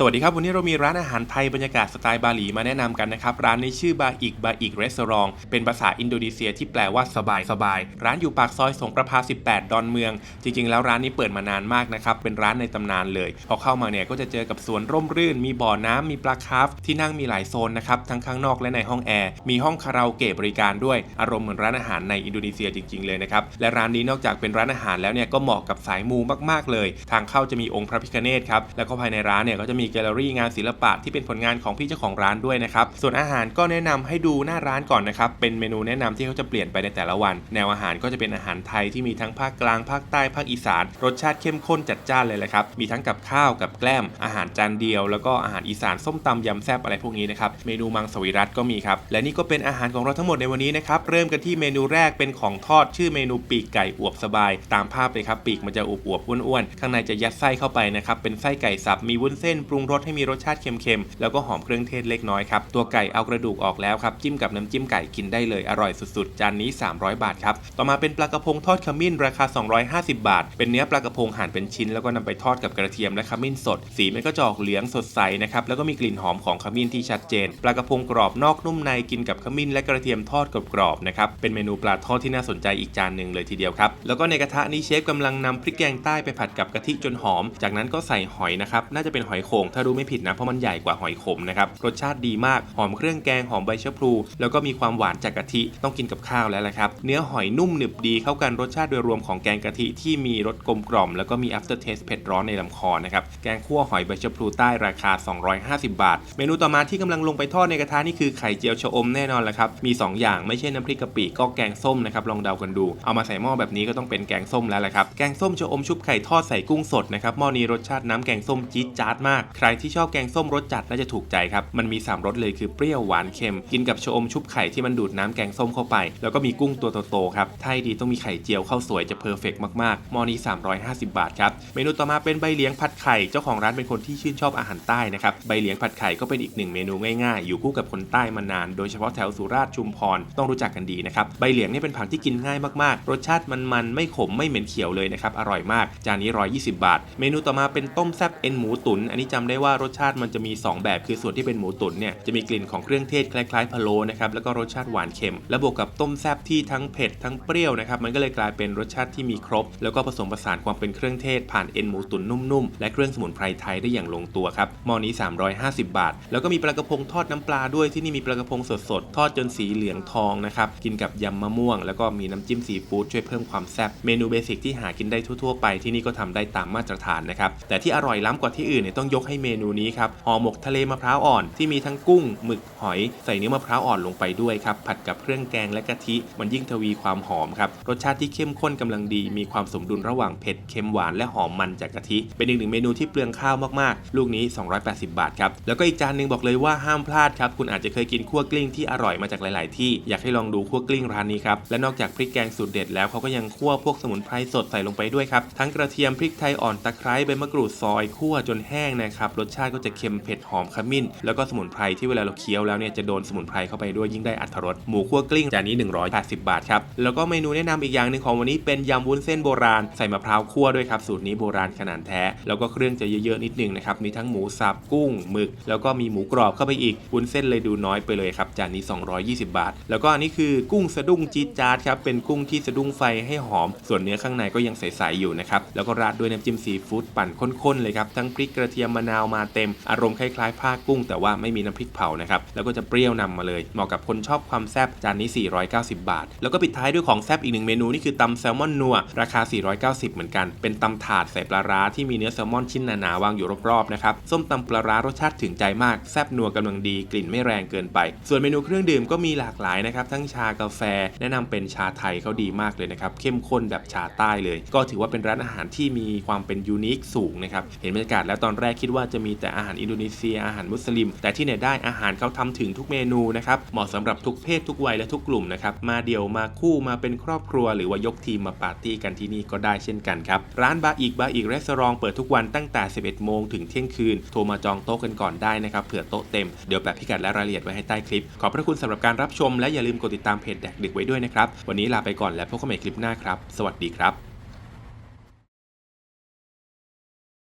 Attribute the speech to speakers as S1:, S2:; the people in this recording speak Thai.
S1: สวัสดีครับ วันนี้เรามีร้านอาหารไทยบรรยากาศสไตล์บาหลีมาแนะนำกันนะครับ ร้านนี้ชื่อบาอิกบาอิกรีสอร์ทเป็นภาษาอินโดนีเซียที่แปลว่าสบายสบาย ร้านอยู่ปากซอยสงประภา 18 ดอนเมือง จริงๆ แล้วร้านนี้เปิดมานานมากนะครับ เป็นร้านในตำนานเลย พอเข้ามาเนี่ยก็จะเจอกับสวนร่มรื่น มีบ่อน้ำมีปลาคาร์ฟที่นั่งมีหลายโซนนะครับทั้งข้างนอกและในห้องแอร์มีห้องคาราโอเกะบริการด้วยอารมณ์เหมือนร้านอาหารในอินโดนีเซียจริง ๆ เลยนะครับและร้านนี้นอกจากเป็นร้านอาหารแล้วเนี่ยก็เหมาะกับสายมูมากๆเลย ทางเข้าจะมีองค์พระพิฆเนศครับแล้วก็ภายในร้านเนี่ยก็จะมีแกลเลอรี่งานศิลปะที่เป็นผลงานของพี่เจ้าของร้านด้วยนะครับ ส่วนอาหารก็แนะนำให้ดูหน้าร้านก่อนนะครับ เป็นเมนูแนะนำที่เขาจะเปลี่ยนไปในแต่ละวัน แนวอาหารก็จะเป็นอาหารไทยที่มีทั้งภาคกลาง ภาคใต้ ภาคอีสาน รสชาติเข้มข้นจัดจ้านเลยแหละครับ มีทั้งกับข้าวกับแกล้ม อาหารจานเดียว แล้วก็อาหารอีสานส้มตำยำแซบอะไรพวกนี้นะครับ เมนูมังสวิรัตก็มีครับ และนี่ก็เป็นอาหารของเราทั้งหมดในวันนี้นะครับ เริ่มกันที่เมนูแรกเป็นของทอดชื่อเมนูปีกไก่อวบสบาย ตามภาพเลยครับ ปีกมันจะอวบๆอ้วนๆ ข้างในจะยัดไส้เข้าไปนะครับ เป็นไส้ไก่สับ มีวุ้นเส้นปรุงรสให้มีรสชาติเค็มๆ แล้วก็หอมเครื่องเทศเล็กน้อยครับ ตัวไก่เอากระดูกออกแล้วครับ จิ้มกับน้ำจิ้มไก่กินได้เลยอร่อยสุดๆ จานนี้ 300 บาทครับ ต่อมาเป็นปลากระพงทอดขมิ้นราคา 250 บาท เป็นเนื้อปลากระพงหั่นเป็นชิ้น แล้วก็นำไปทอดกับกระเทียมและขมิ้นสด สีมันก็จะออกเหลืองสดใสนะครับ แล้วก็มีกลิ่นหอมของขมิ้นที่ชัดเจน ปลากระพงกรอบนอกนุ่มในกินกับขมิ้นและกระเทียมทอดกรอบๆนะครับ เป็นเมนูปลาทอดที่น่าสนใจอีกจานหนึ่งเลยทีเดียวครับ แล้วก็ในกระทะนี้เชฟกำลังนำพริกแกงใต้ไปผัดกับกะทิจนหอม จากนั้นก็ใส่หอยนะครับ น่าจะเป็นหอยโข่งถ้ารู้ไม่ผิดนะ เพราะมันใหญ่กว่าหอยขมนะครับรสชาติดีมากหอมเครื่องแกงหอมใบชะพลู แล้วก็มีความหวานจากกะทิต้องกินกับข้าวแล้วละครับ เนื้อหอยนุ่มหนึบดีเข้ากันรสชาติโดยรวมของแกงกะทิที่มีรสกลมกล่อมแล้วก็มี after taste เผ็ดร้อนในลำคอนะครับแกงคั่วหอยใบชะพลูใต้ราคา 250 บาท เมนูต่อมาที่กำลังลงไปทอดในกระทะนี่คือไข่เจียวชะอมแน่นอนแหละครับมี 2 อย่างไม่ใช่น้ำพริกกะปิก็แกงส้มนะครับลองเดากันดู เอามาใส่หม้อแบบนี้ก็ต้องเป็นแกงส้มแล้วแหละครับแกงส้มชะอมชุบไข่ทอดใส่กุ้งสดนะครับหม้อนี้รสชาติน้ำแกงส้มจี๊ดจ๊าดมากใครที่ชอบแกงส้มรสจัดน่าจะถูกใจครับ มันมี 3รสเลยคือเปรี้ยวหวานเค็ม กินกับชะอมชุบไข่ที่มันดูดน้ำแกงส้มเข้าไป แล้วก็มีกุ้งตัวโตๆครับถ้าดีต้องมีไข่เจียวข้าวสวยจะเพอร์เฟกมากๆม้อนี้350 บาทครับ เมนูต่อมาเป็นใบเหลียงผัดไข่เจ้าของร้านเป็นคนที่ชื่นชอบอาหารใต้นะครับใบเหลียงผัดไข่ก็เป็นอีกหนึ่งเมนูง่ายๆ อยู่คู่กับคนใต้มานาน โดยเฉพาะแถวสุราษฎร์ชุมพรต้องรู้จักกันดีนะครับใบเหลียงนี่เป็นผักที่กินง่ายมากๆ รสชาติมันๆไม่ขมไม่เหม็นเขียวเลยนะครับอร่อยมาก จานนี้ 120 บาท เมนูต่อมาเป็นต้มแซ่บเอ็นหมูตุ๋นอันนี้จำได้ว่ารสชาติมันจะมี 2 แบบ คือส่วนที่เป็นหมูตุ๋นเนี่ยจะมีกลิ่นของเครื่องเทศคล้ายๆพะโล้นะครับแล้วก็รสชาติหวานเค็ม และบวกกับต้มแซ่บที่ทั้งเผ็ดทั้งเปรี้ยวนะครับมันก็เลยกลายเป็นรสชาติที่มีครบ แล้วก็ผสมผสานความเป็นเครื่องเทศผานเอ็นหมูตุ๋นนุ่มๆ และเครื่องสมุนไพรไทยได้อย่างลงตัวครับหม้อนี้ 350 บาท แล้วก็มีปลากระพงทอดน้ำปลาด้วยที่นี่มีปลากระพงสดๆ ทอดจนสีเหลืองทองนะครับกินกับยำมะม่วง แล้วก็มีน้ำจิ้มซีฟู้ดช่วยเพิ่มความแซ่บเมนูเบสิกที่หากินได้ทั่วๆไปที่นี่ก็ทำได้ตามมาตรฐานนะครับแต่ที่อร่อยล้ำกว่าที่อื่นเนี่ยต้องยกให้เมนูนี้ครับห่อหมกทะเลมะพร้าวอ่อนที่มีทั้งกุ้งหมึกหอยใส่เนื้อมะพร้าวอ่อนลงไปด้วยครับผัดกับเครื่องแกงและกะทิ มันยิ่งทวีความหอมครับรสชาติที่เข้มข้นกำลังดี มีความสมดุลระหว่างเผ็ดเค็มหวานและหอมมันจากกะทิ เป็นอีกหนึ่งเมนูที่เปลืองข้าวมากๆ ลูกนี้ 280 บาทครับ แล้วก็อีกจานหนึ่งบอกเลยว่าห้ามพลาดครับ คุณอาจจะเคยกินคั่วกลิ้งที่อร่อยมาจากหลาย ๆ ที่ อยากให้ลองดูคั่วกลิ้งร้านนี้ครับ และนอกจากพริกแกงสูตรเด็ดแล้วเขาก็ยังคั่วพวกสมุนไพรสดใส่ลงไปด้วยครับ ทั้งกระเทียมพริกไทยอ่อนตะไคร้ใบมะกรูดซอยคั่วจนแห้งนะครับ รสชาติก็จะเค็มเผ็ดหอมขมิ้น แล้วก็สมุนไพรที่เวลาเราเคี้ยวแล้วเนี่ยจะโดนสมุนไพรเข้าไปด้วยยิ่งได้อรรถรสหมูคั่วกลิ้งจานนี้ 180 บาทครับ แล้วก็เมนูแนะนำอีกอย่างหนึ่งของวันนี้เป็นยำวุ้นเส้นโบราณใส่มะพร้าวคั่วด้วยครับสูตรนี้โบราณขนาดแท้ แล้วก็เครื่องจะเยอะๆนิดนึงนะครับ มีทั้งหมูสับกุ้งหมึก แล้วก็มีหมูกรอบเข้าไปอีกวุ้นเส้นเลยดูน้อยไปเลยครับจานนี้ 220 บาท แล้วก็อันนี้คือกุ้งสะดุ้งจี๊ดจ๊าดครับเป็นกุ้งที่สะดุ้งไฟให้หอม ส่วนเนื้อข้างในก็ยังใสๆอยู่นะครับแล้วก็ราดด้วยน้ำจิ้มซีฟู้ดปั่นข้นๆเลยครับทั้งพริกกระเทียมมะนาวมาเต็มอารมณ์คล้ายๆผ้ากุ้ง แต่ว่าไม่มีน้ำพริกเผานะครับแล้วก็จะเปรี้ยวนำมาเลยเหมาะกับคนชอบความแซ่บจานนี้ 490 บาท แล้วก็ปิดท้ายด้วยของแซ่บอีกหนึ่งเมนูนี่คือตำแซลมอนนัวราคา 490 เหมือนกันเป็นตำถาดใส่ปลาร้าที่มีเนื้อแซลมอนชิ้นหนาๆวางอยู่รอบๆนะครับ ส้มตำปลาร้ารสชาติถึงใจมาก แซ่บนัวกำลังดีกลิ่นไม่แรงเกินไป ส่วนเมนูเครื่องดื่มก็มีหลากหลายนะครับ ทั้งชากาแฟ แนะนำเป็นชาไทยเขาดีมากเลยนะครับ เข้มข้นแบบชาใต้เลย ก็ถือว่าเป็นร้านอาหารที่มีความเป็นยูนิคสูงนะครับ เห็นบรรยากาศแล้วตอนแรกคิดว่าจะมีแต่อาหารอินโดนีเซียอาหารมุสลิม แต่ที่ไหนได้อาหารเขาทำถึงทุกเมนูนะครับ เหมาะสำหรับทุกเพศทุกวัยและทุกกลุ่มนะครับ มาเดี่ยวมาคู่มาเป็นครอบครัว หรือว่ายกทีมมาปาร์ตี้กันที่นี่ก็ได้เช่นกันครับ ร้านบาอีกบาอีกรีสอร์ทเปิดทุกวันตั้งแต่ 11 โมงถึงเที่ยงคืน โทรมาจองโต๊ะกันก่อนได้นะครับเผื่อโต๊ะเต็ม เดี๋ยวแปะพิกัดและรายละเอียดไว้ให้ใต้คลิป ขอบพระคุณสำหรับการรับชมและอย่าลืมกดติดตามเพจแดกดึกไว้ด้วยนะครับ วันนี้ลาไปก่อนและพบกันใหม่คลิปหน้าครับ สวัสดีครับ